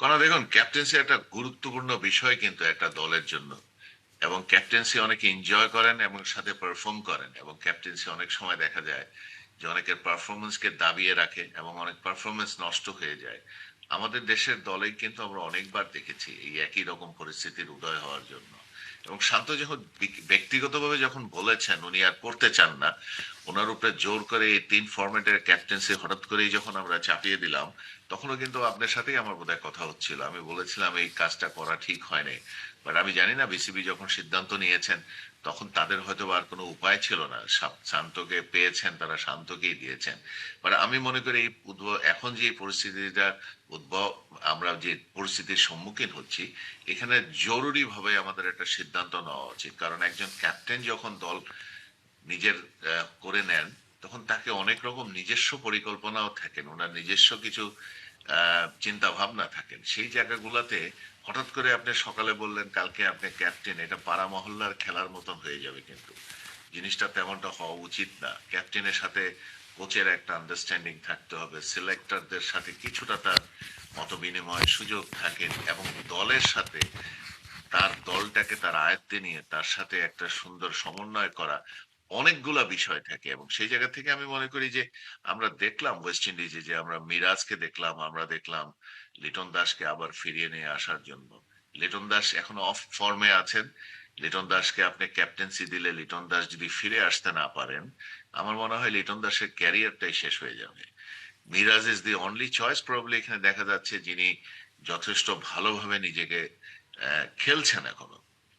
কারণ দেখুন ক্যাপ্টেন্সি একটা গুরুত্বপূর্ণ বিষয় কিন্তু একটা দলের জন্য। এবং ক্যাপ্টেন্সি অনেকে এনজয় করেন এবং সাথে পারফর্ম করেন। এবং ক্যাপ্টেন্সি অনেক সময় দেখা যায় যে অনেকের পারফরমেন্সকে দাবিয়ে রাখে এবং অনেক পারফরমেন্স নষ্ট হয়ে যায়। আমাদের দেশের দলে কিন্তু আমরা অনেকবার দেখেছি এই একই রকম পরিস্থিতির উদয় হওয়ার জন্য। এবং শান্ত যখন ব্যক্তিগতভাবে যখন বলেছেন, উনি আর করতে চান না, ওনার উপরে জোর করে এই তিন ফরম্যাটের ক্যাপ্টেন্সি হঠাৎ করেই যখন আমরা চাপিয়ে দিলাম, তখনও কিন্তু আপনার সাথেই আমার বোধহয় কথা হচ্ছিল। আমি বলেছিলাম, এই কাজটা করা ঠিক হয়নি। বাট আমি জানি না, বিসিবি যখন সিদ্ধান্ত নিয়েছেন, তখন তাদের হয়তো আর কোনো উপায় ছিল না। শান্তকে পেয়েছেন, তারা শান্তকেই দিয়েছেন। বাট আমি মনে করি, এই উদ্ভব এখন যে পরিস্থিতিটা উদ্ভব আমরা যে পরিস্থিতির সম্মুখীন হচ্ছি, এখানে জরুরি ভাবে আমাদের একটা সিদ্ধান্ত নেওয়া উচিত। কারণ একজন ক্যাপ্টেন যখন দল নিজের করে নেন, তখন তাকে অনেক রকম নিজস্ব পরিকল্পনাও থাকেন। ওনার নিজস্ব কিছু চিন্তা ভাবনা থাকেন। সেই জায়গাগুলোতে হঠাৎ করে আপনি সকালে বললেন, কালকে আপনি ক্যাপ্টেন এটা পাড়া মহল্লার খেলার মতন হয়ে যাবে কিন্তু। জিনিসটা তেমনটা হওয়া উচিত না। ক্যাপ্টেনের সাথে কোচের একটা আন্ডারস্ট্যান্ডিং থাকতে হবে। সিলেক্টরদের সাথে কিছুটা তার মত বিনিময় সুযোগ থাকে এবং দলের সাথে তার দলটাকে তার আয়ত্তে নিয়ে তার সাথে একটা সুন্দর সমন্বয় করা অনেকগুলা বিষয় থাকে এবং সেই জায়গা থেকে আমি মনে করি যে আমরা দেখলাম ওয়েস্ট ইন্ডিজে যে আমরা মিরাজকে দেখলাম, আমরা দেখলাম লিটন দাসকে আবার ফিরিয়ে নিয়ে আসার জন্য। লিটন দাস এখন অফ ফর্মে আছেন। লিটন দাসকে আপনি ক্যাপ্টেন্সি দিলে লিটন দাস যদি ফিরে আসতে না পারেন, আমার মনে হয় লিটন দাসের ক্যারিয়ারটাই শেষ হয়ে যাবে। Miraz is the only choice probably এখানে দেখা যাচ্ছে যিনি যথেষ্ট ভালোভাবে নিজেকে খেলছেন এখনও।